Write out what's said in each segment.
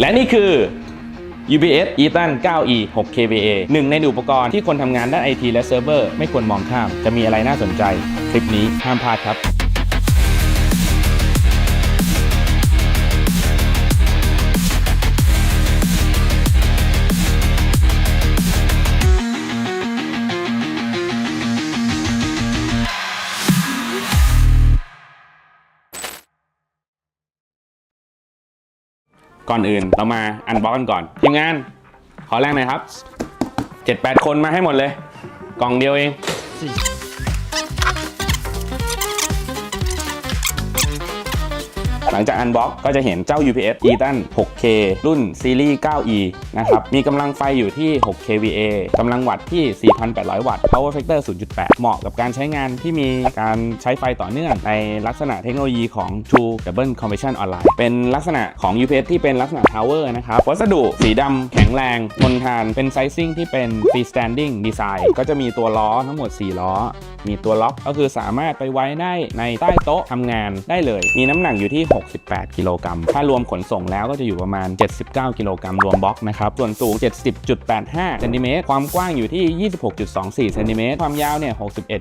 และนี่คือ UPS Eaton 9E 6 kVA หนึ่งในอุปกรณ์ที่คนทำงานด้านไอทีและเซิร์ฟเวอร์ไม่ควรมองข้าม จะมีอะไรน่าสนใจ คลิปนี้ห้ามพลาดครับ ก่อนอื่นเรามาอันบ็อกกันก่อนทีมงาน ขอแรงหน่อยครับ 7-8 คนมาให้หมดเลย กล่องเดียวเอง หลังจากอันบ็อกก็จะเห็นเจ้า UPS Eton 6K รุ่นซีรีส์ 9E นะครับ มีกำลังไฟอยู่ที่ 6 kVA กำลังวัตต์ที่ 4,800 วัตต์ power factor 0.8 เหมาะกับการใช้งานที่มีการใช้ไฟต่อเนื่องในลักษณะเทคโนโลยีของ True Double Conversion Online เป็นลักษณะของ UPS ที่เป็นลักษณะ Tower นะครับ วัสดุสีดำแข็งแรงทนทาน เป็นไซซิ่งที่เป็น freestanding design ก็จะมีตัวล้อทั้งหมด 4 ล้อ มีตัวล็อกก็คือสามารถไปไว้ได้ในใต้โต๊ะทำงานได้เลย มีน้ำหนักอยู่ที่68 กิโลกรัม ถ้ารวมขนส่งแล้วก็จะอยู่ประมาณ 79 กิโลกรัมรวมบล็อกนะครับ ส่วนสูง 70.85 เซนติเมตร ความกว้างอยู่ที่ 26.24 เซนติเมตร ความยาวเนี่ย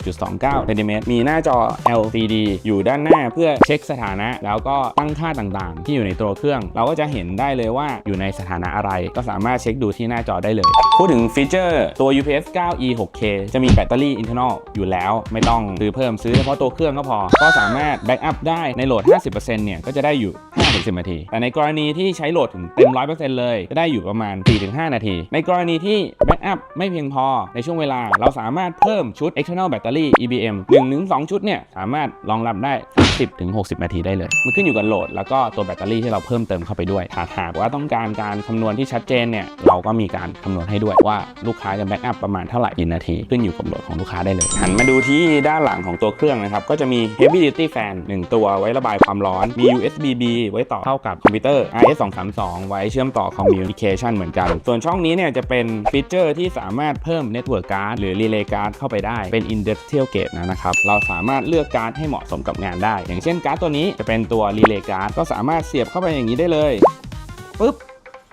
61.29 เซนติเมตร มีหน้าจอ LCD อยู่ด้านหน้าเพื่อเช็คสถานะ แล้วก็ตั้งค่าต่างๆ ที่อยู่ในตัวเครื่อง เราก็จะเห็นได้เลยว่าอยู่ในสถานะอะไร ก็สามารถเช็คดูที่หน้าจอได้เลย พูดถึงฟีเจอร์ตัว UPS 9e 6k จะมีแบตเตอรี่ internal อยู่แล้ว ไม่ต้องซื้อเพิ่มซื้อเฉพาะตัวเครื่องก็พอ ก็สามารถแบ็กอัพได้ในโหลด 50%เนี่ยก็จะได้อยู่ 5-10 นาที แต่ในกรณีที่ใช้โหลดถึงเต็ม 100%เลยก็ได้อยู่ประมาณ 4-5 นาที ในกรณีที่แบ็กอัพไม่เพียงพอในช่วงเวลาเราสามารถเพิ่มชุด external battery EBM 1-2 ชุดเนี่ยสามารถรองรับได้ 30-60 นาทีได้เลย มันขึ้นอยู่กับโหลด แล้วก็ตัวแบตเตอรี่ที่เราเพิ่มเติมเข้าไปด้วยหากหากว่าต้องการการคำนวณที่ชัดเจนเนี่ยเราก็มีการคำนวณให้ด้วยว่าลูกค้าจะแบ็กอัพประมาณเท่าไหร่กี่นาที ขึ้นอยู่กับโหลดของลูกค้าได้เลยหันมาดูที่ด้านหลังของตัวเครื่องนะครับ ก็จะมี heavy duty fan 1 ตัวไว้ระบายความร้อนมี USB B ไว้ต่อเข้ากับคอมพิวเตอร์ RS 2 3 2ไว้เชื่อมต่อคอมมิวนิเคชันเหมือนกัน ส่วนช่องนี้เนี่ยจะเป็นฟีเจอร์ที่สามารถเพิ่ม network card หรือ relay card เข้าไปได้เป็น industrial gate นะครับ เราสามารถเลือกการ์ดให้เหมาะสมกับงานได้ อย่างเช่นการ์ดตัวนี้จะเป็นตัว relay card ก็สามารถเสียบเข้าไปอย่างนี้ได้เลยปุ๊บ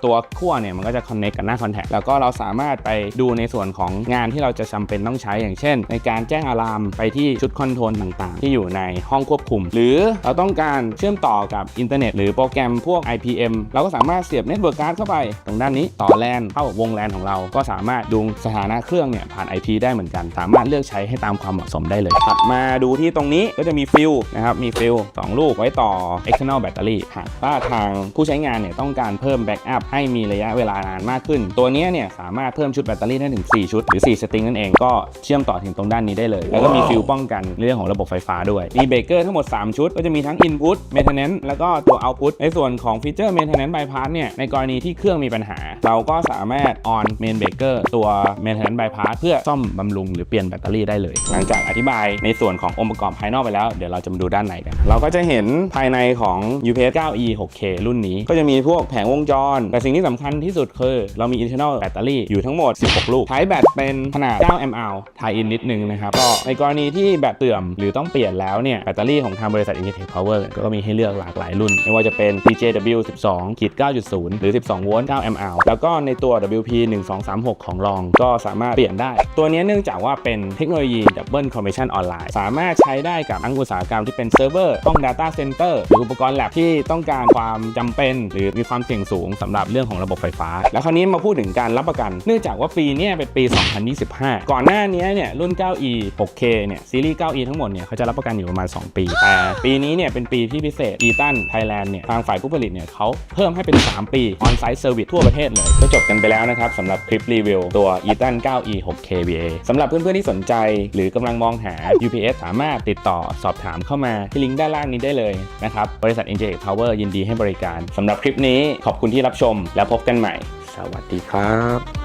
ตัวขั้วเนี่ยมันก็จะ connect กับหน้า contact แล้วก็เราสามารถไปดูในส่วนของงานที่เราจะจำเป็นต้องใช้อย่างเช่น ในการแจ้งอะลามไปที่ชุดคอนโทรลต่างๆ ที่อยู่ในห้องควบคุม หรือเราต้องการเชื่อมต่อกับอินเทอร์เน็ตหรือโปรแกรมพวก IPM เราก็สามารถเสียบเน็ตเวิร์กการ์ดเข้าไป ตรงด้านนี้ต่อแลนเข้าวงแลนของเราก็สามารถดูสถานะเครื่องเนี่ยผ่าน IP ได้เหมือนกัน สามารถเลือกใช้ให้ตามความเหมาะสมได้เลยถัดมาดูที่ตรงนี้ก็จะมีฟิลนะครับมีฟิลสองลูกไว้ต่อ external battery หากว่าทางผู้ใช้งานเนี่ยต้องการเพิ่มแบ็กอัพให้มีระยะเวลานานมากขึ้น ตัวเนี้ยเนี่ยสามารถเพิ่มชุดแบตเตอรี่ได้ถึง 4 ชุด หรือ 4 สตริงนั่นเองก็เชื่อมต่อถึงตรงด้านนี้ได้เลย แล้วก็มีฟิลป้องกันเรื่องของระบบไฟฟ้าด้วย มีเบรกเกอร์ทั้งหมด 3 ชุด ก็จะมีทั้ง Input Maintenance แล้วก็ตัว Output ในส่วนของฟีเจอร์ Maintenance Bypass เนี่ยในกรณีที่เครื่องมีปัญหา เราก็สามารถ on main breaker ตัว Maintenance Bypass เพื่อซ่อมบำรุงหรือเปลี่ยนแบตเตอรี่ได้เลย หลังจากอธิบายในส่วนขององค์ประกอบภายนอกไปแล้วเดี๋ยวเราจะมาดูด้านในกันเราก็จะเห็นภายในของ UPS 9e 6k รุ่นนี้ก็จะมีพวกแผงวงจรแต่สิ่งที่สำคัญที่สุดคือ เรามี internal แบตเตอรี่อยู่ทั้งหมด 16 ลูกใช้แบตเป็นขนาด9 mAh ทายอินนิดนึงนะครับ ก็ในกรณีที่แบตเสื่อมหรือต้องเปลี่ยนแล้วเนี่ย แบตเตอรี่ของทางบริษัท Initech Power ก็มีให้เลือกหลากหลายรุ่น ไม่ว่าจะเป็น TJW 12ขีด9.0 หรือ 12 โวลต์9 mAh แล้วก็ในตัว WP 1236 ของรอง ก็สามารถเปลี่ยนได้ ตัวนี้เนื่องจากว่าเป็นเทคโนโลยี Double Conversion Online สามารถใช้ได้กับทั้งอุตสาหกรรมที่เป็นเซิร์ฟเวอร์ห้อง Data Center หรืออุปกรณ์แลบที่ต้องการความจำเป็น หรือมีความเสี่ยงสูงสำหรับเรื่องของระบบไฟฟ้า แล้วคราวนี้มาพูดถึงการรับประกัน เนื่องจากว่าปีนี้เป็นปี 2025 ก่อนหน้านี้เนี่ยรุ่น 9e 6k เนี่ยซีรีส์ 9e ทั้งหมดเนี่ยเขาจะรับประกันอยู่ประมาณ 2 ปี แต่ปีนี้เนี่ยเป็นปีที่พิเศษ e t a n Thailand เนี่ยทางฝ่ายผู้ผลิตเนี่ยเขาเพิ่มให้เป็น 3 ปี On-site Service ทั่วประเทศเลยก็จบกันไปแล้วนะครับสำหรับคลิปรีวิวตัว e t a n 9e 6k VA สำหรับเพื่อนๆที่สนใจ หรือกำลังมองหา UPS สามารถติดต่อสอบถามเข้ามาที่ลิงก์ด้านล่างนี้ได้เลยนะครับบริษัท NJ Power ยินดีให้บริการสำหรับคลิปนี้ขอบคุณที่รับชม แล้วพบกันใหม่ สวัสดีครับ